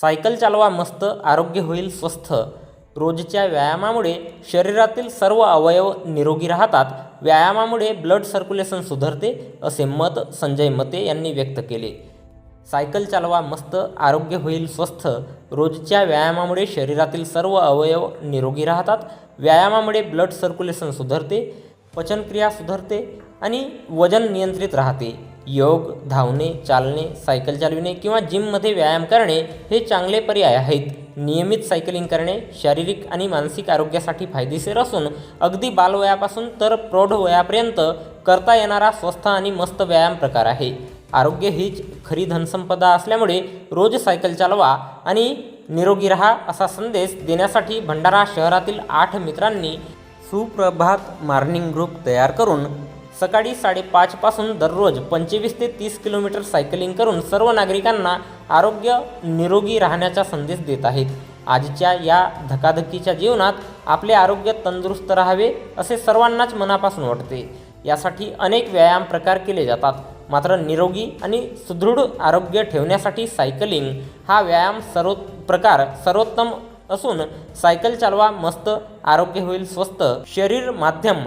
Cycle चालवा मस्त आरोग्य होईल स्वस्थ. रोजच्या व्यायामामुळे शरीरातील सर्व अवयव निरोगी राहतात. व्यायामामुळे ब्लड सर्क्युलेशन सुधारते असे मत संजय मते यांनी व्यक्त केले. सायकल चालवा मस्त आरोग्य होईल स्वस्थ. रोजच्या व्यायामामुळे शरीरातील सर्व अवयव निरोगी राहतात. व्यायामामुळे ब्लड सर्क्युलेशन सुधारते पचनक्रिया सुधारते आणि वजन नियंत्रित राहते. योग धावणे चालणे सायकल चालविणे किंवा जिममध्ये व्यायाम करणे हे चांगले पर्याय आहेत. नियमित सायकलिंग करणे शारीरिक आणि मानसिक आरोग्यासाठी फायदेशीर असून अगदी बालवयापासून तर प्रौढ वयापर्यंत करता येणारा स्वस्थ आणि मस्त व्यायाम प्रकार आहे. आरोग्य हीच खरी धनसंपदा असल्यामुळे रोज सायकल चालवा आणि निरोगी रहा असा संदेश देण्यासाठी भंडारा शहरातील आठ मित्रांनी सुप्रभात मॉर्निंग ग्रुप तयार करून सकाळी साडेपाचपासून दररोज पंचवीस ते तीस किलोमीटर सायकलिंग करून सर्व नागरिकांना आरोग्य निरोगी राहण्याचा संदेश देत आहेत. आजच्या या धकाधकीच्या जीवनात आपले आरोग्य तंदुरुस्त राहावे असे सर्वांनाच मनापासून वाटते. यासाठी अनेक व्यायाम प्रकार केले जातात. मात्र निरोगी आणि सुदृढ आरोग्य ठेवण्यासाठी सायकलिंग हा व्यायाम सर्व प्रकार सर्वोत्तम असून सायकल चालवा मस्त आरोग्य होईल स्वस्त शरीर माध्यम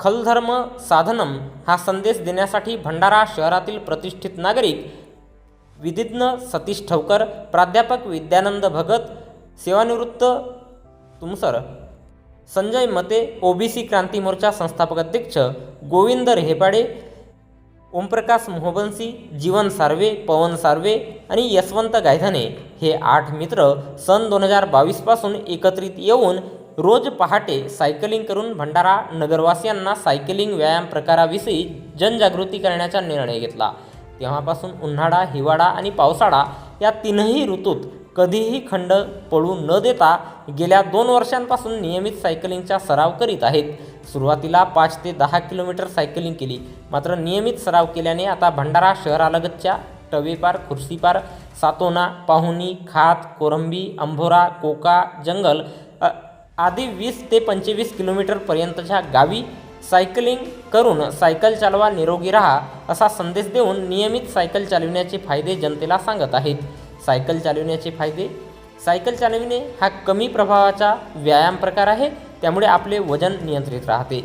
खलधर्म साधनम हा संदेश देण्यासाठी भंडारा शहरातील प्रतिष्ठित नागरिक विधिज्ञ सतीश ठवकर प्राध्यापक विद्यानंद भगत सेवानिवृत्त तुमसर संजय मते ओबीसी क्रांती मोर्चा संस्थापक अध्यक्ष गोविंद रेहेपाडे ओमप्रकाश मोहबंसी जीवन सार्वे पवन सार्वे आणि यशवंत गायधने हे आठ मित्र सन दोन हजार बावीसपासून एकत्रित येऊन रोज पहाटे सायकलिंग करून भंडारा नगरवासियांना सायकलिंग व्यायाम प्रकाराविषयी जनजागृती करण्याचा निर्णय घेतला. तेव्हापासून उन्हाळा हिवाळा आणि पावसाळा या तीनही ऋतूत कधीही खंड पडू न देता गेल्या दोन वर्षांपासून नियमित सायकलिंगचा सराव करीत आहेत. सुरुवातीला पाच ते दहा किलोमीटर सायकलिंग केली. मात्र नियमित सराव केल्याने आता भंडारा शहरालगतच्या टवेपार खुर्सीपार सातोना पाहुणी खात कोरंबी अंभोरा कोका जंगल आधी वीस ते पंचवीस किलोमीटरपर्यंतच्या गावी सायकलिंग करून सायकल चालवा निरोगी राहा असा संदेश देऊन नियमित सायकल चालविण्याचे फायदे जनतेला सांगत आहेत. सायकल चालविण्याचे फायदे? सायकल चालविणे हा कमी प्रभावाचा व्यायाम प्रकार आहे त्यामुळे आपले वजन नियंत्रित राहते.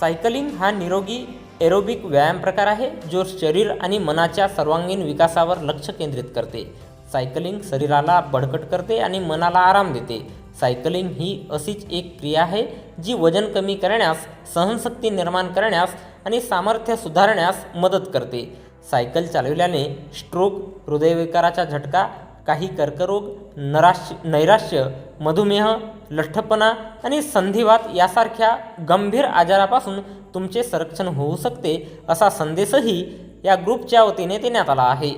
सायकलिंग हा निरोगी एरोबिक व्यायाम प्रकार आहे जो शरीर आणि मनाच्या सर्वांगीण विकासावर लक्ष केंद्रित करते. सायकलिंग शरीराला बळकट करते आणि मनाला आराम देते. सायकलिंग ही अशीच एक क्रिया आहे जी वजन कमी करण्यास सहनशक्ती निर्माण करण्यास आणि सामर्थ्य सुधारण्यास मदत करते. सायकल चालविल्याने स्ट्रोक हृदयविकाराचा झटका काही कर्करोग नराश नैराश्य मधुमेह लठ्ठपणा आणि संधिवात यासारख्या गंभीर आजारापासून तुमचे संरक्षण होऊ शकते असा संदेशही या ग्रुपच्या वतीने देण्यात आला आहे.